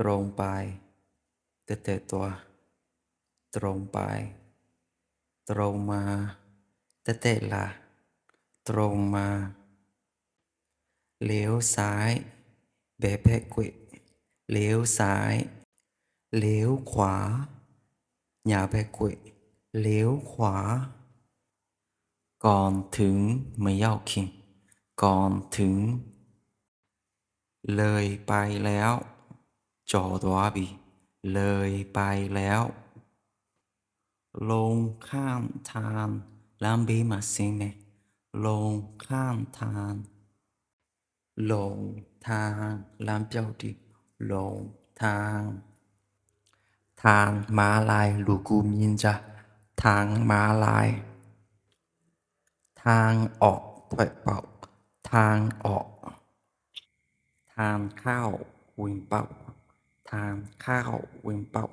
ตรงไปแต่แต่ตัว ตรงไป ตรงมาแต่แต่ละตรงมาเลี้ยวซ้ายแบะแพะเกวเลี้ยวซ้ายเลี้ยวขวาอย่าแพะเกวเลี้ยวขวา ก่อนถึงไม่要停ก่อนถึง เลยไปแล้ว จอดวาบีเลยไปแล้ว ลงข้างทางลำบีมาซิเนลงข้างทางลงทางลำเจ้าดิลงทาง ทางม้าลายลูกูมินจะทางม้าลาย ทางออกถอยเป่า ทางออก ทางเข้าวิ่งเป่า ทางข้าวเวงเป่า